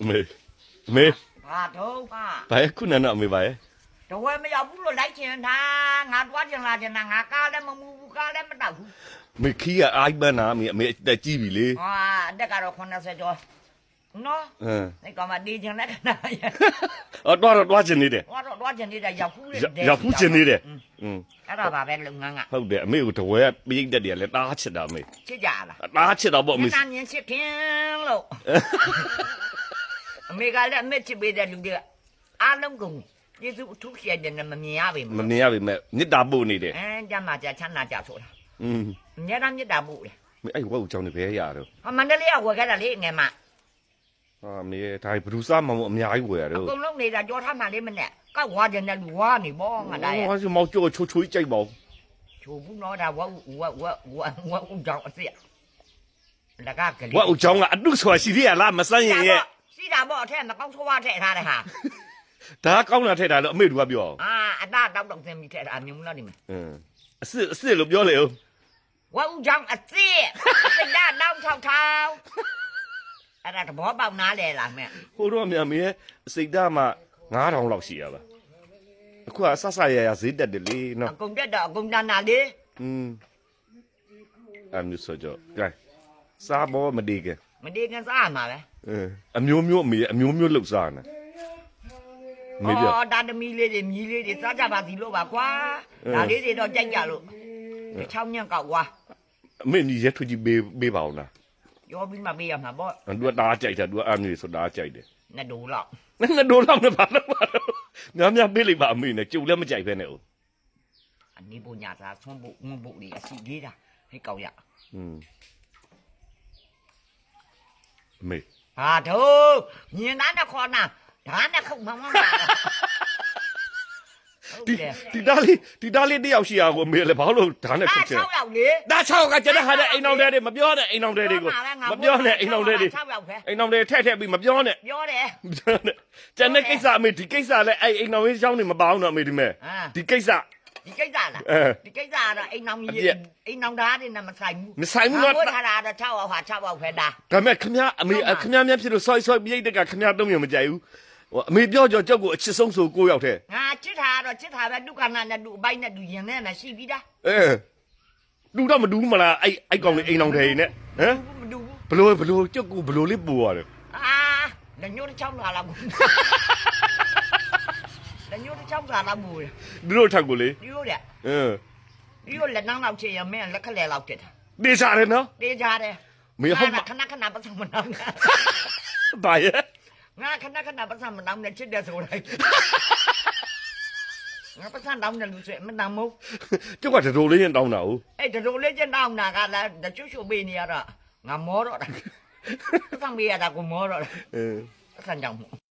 အမေအမေဟာတော့ပါဘာလဲခုနကတော့အမေဘာလဲတဝဲမရောက်ဘူးလို့လိုက်ချင်တာငါတွားချင်လာချင်တာငါကားလည်းမမူဘူးကားလည်းမတောက်ဘူးအမေခီးကအိုက်ပန်းနာအမေအမေအသက်ကြီးပြီလေဟာအတက်ကတော့80ကျော်နော်ဟမ်ဒီကောင်မတေးချင်တဲ့ခဏရအော်တော့တော့တွားချင်နေတယ်ဟောတော့တွားချင်နေတာရောက်ဘူးလေရောက်ဖူးချင်နေတယ်อืมအဲ့ဒါပါပဲလုပ်ငန်းကဟုတ်တယ်အမေကိုတဝဲကပိတ်တက်တယ်လေတားချစ်တာအမေချစ်ကြလားတားချစ်တော့ပေါ့အမမေင်းသားမြင်ချစ်ခင်လို့ အမေကလည်းအမေချစ်ပေးတဲ့လူတွေအားလုံးကုန်ယေရှုအထူးရှိတဲ့နဲ့မမြင်ရပါမဘူးမြင်ရပါနဲ့မြစ်တာပို့နေတယ်အဲကြမ်းမှာကြချမ်းသာကြဆိုတာอืมအများသားမြတ်တာပို့တယ်မေအဲ့ဝက်ကိုကြောင်းနေဘယ်ရတော့ဟာမန္တလေးကဝယ်ခဲ့တာလေငယ်မအာမေဒါဘလူးစားမမအများကြီးဝယ်ရအတော့ကုန်လုံးနေတာကြောထားမှလေးမနဲ့ကောက်ဝါကြတဲ့လူဝါနေပေါ့ငါတိုင်းဟောစမောက်ကြောချိုးချိုးကြိုက်ပါဦးချိုးဘူးတော့ဒါဝါဝါဝါဝါဝါဦးကြောင်အစ်စ်လကကလေးဝက်ကိုကြောင်းကအတုဆိုတာရှိသေးရလားမဆန်းရင်ရဲ့ စီတာပေါ့အထက်မကောင်းဆိုးဝါထည့်ထားတယ်ဟာဒါကောင်းတာထည့်တာလို့အမေတို့ကပြောအောင်အာအတာတောက်တောက်စင်ပြီးထည့်တာမြင်မလားဒီမှာအင်းအစ်စ်အစ်စ်လို့ပြောလေဦးဝါဦးကြောင်အစ်စ်စိတ်ဓာတ်တောင်းထောက်ထောက်အဲ့ဒါသဘောပေါက်နားလေလားမဲ့ဟိုတော့မြန်မေရဲ့စိတ်ဓာတ်မှ9000လောက်ရှိရပါအခုကဆဆရရဈေးတက်တယ်လေနော်အကုန်တက်တော့အကုန်တန်းနာလေอืมအမျိုးဆိုကြကဲစားဘောမဒီက မဒီကန်စားမှာပဲအင်းအမျိုးမျိုးအမေအမျိုးမျိုးလှုပ်စားနေမေပြအော်ဒါသမီးလေးတွေမြီးလေးတွေစားကြပါစီလို့ပါကွာအင်းဒါလေးတွေတော့ကြိုက်ကြလို့ဒီချောင်းညံ့ကောက်ကွာအမေညီရက်ထွကြီးပေးပေးပါအောင်လားရောပြီးမှပေးရမှာပေါ့သူကတားကြိုက်တာသူကအမျိုးဆိုတားကြိုက်တယ်နှစ်ဒိုလောက်ငါတို့လောက်နေပါတော့များများပေးလိုက်ပါအမေနဲ့ကြုံလည်းမကြိုက်ပဲနဲ့ဦးအနိပညာသာဆွန့်ဖို့ငုံဖို့တွေအစီလေးတာဟဲ့ကောက်ရอืมအ မေဟာတို့မြင်သားနဲ့ခေါ်နာဒါနဲ့ခုတ်မမမဟုတ်ဒီတယ်ဒီသားလေးဒီသားလေးတယောက်ရှိရကိုအမေလည်းဘာလို့ဒါနဲ့အာခုတ်ချင်6ယောက်လေဒါ6ကကျတဲ့ဟာတဲ့အိမ်အောင်တဲ့တွေမပြောနဲ့အိမ်အောင်တဲ့တွေကိုမပြောနဲ့အိမ်အောင်တဲ့တွေ6ယောက်ပဲအိမ်အောင်တွေထက်ထက်ပြီးမပြောနဲ့ပြောတယ်မပြောနဲ့ကျန်တဲ့ကိစ္စအမေဒီကိစ္စလည်းအဲ့အိမ်အောင်ရေးချောင်းနေမပေါအောင်တော့အမေဒီမဲ့အာဒီကိစ္စ ဒီကိစ္စလားအဲဒီကိစ္စကတော့အိမ်နောင်အပြကြီးည့်အိမ်နောင်သားတွေနဲ့မဆိုင်ဘူးမဆိုင်ဘူးနော်ငါတို့ထားတာတော့6ယောက်ဟာ6ယောက်ပဲဒါဒါမဲ့ခမရအမေခမရမြတ်ဖြစ်လို့ဆော့ဆော့ပြိတ်တက်ကခမရတုံးမြမကြိုက်ဘူးဟိုအမေပြောကြောကြောက်ကိုအချစ်ဆုံးဆိုကိုရောက်တဲ့ငါချစ်တာကတော့ချစ်တာပဲဒုက္ခနာနဲ့ဒုအပိုက်နဲ့ဒုရင်နဲ့နဲ့ရှိပြီးသားအဲလူတော့မဒူးမလားအဲ့အဲ့ကောင်လေးအိမ်အောင်တယ်နဲ့ဟမ်မဒုဘူးဘလို့ဘလို့ကြောက်ကိုဘလို့လေးပူရတယ်အာလက်ညှိုးတစ်ချောင်းလာလာဘူး လက်ညှိုးတစ်ချောင်းလာလာဘူးသူတို့ထက်ကိုလေဒီလိုတဲ့အင်းဒီလိုလက်နှောင်းလောက်ချင်ရမင်းလက်ခလဲလောက်တက်တာတေးစားတယ်နော်တေးကြတယ်မေဟုတ်မခဏခဏပတ်စံမနောင်းဘာရဲ့ငါခဏခဏပတ်စံမနောင်းနဲ့ချစ်တယ်ဆိုလိုက်ငါပတ်စံတောင်းတယ်လူစဲမနောင်းမို့ကြောက်ကတော်လေးရင်တောင်းတာ哦အဲ့ဒီလိုလေးကျတောင်းတာကလည်းတချို့ချို့ပေးနေရတော့ငါမောတော့တာပတ်စံပေးရတာကိုမောတော့တာအင်းပတ်စံကြောင့်မို့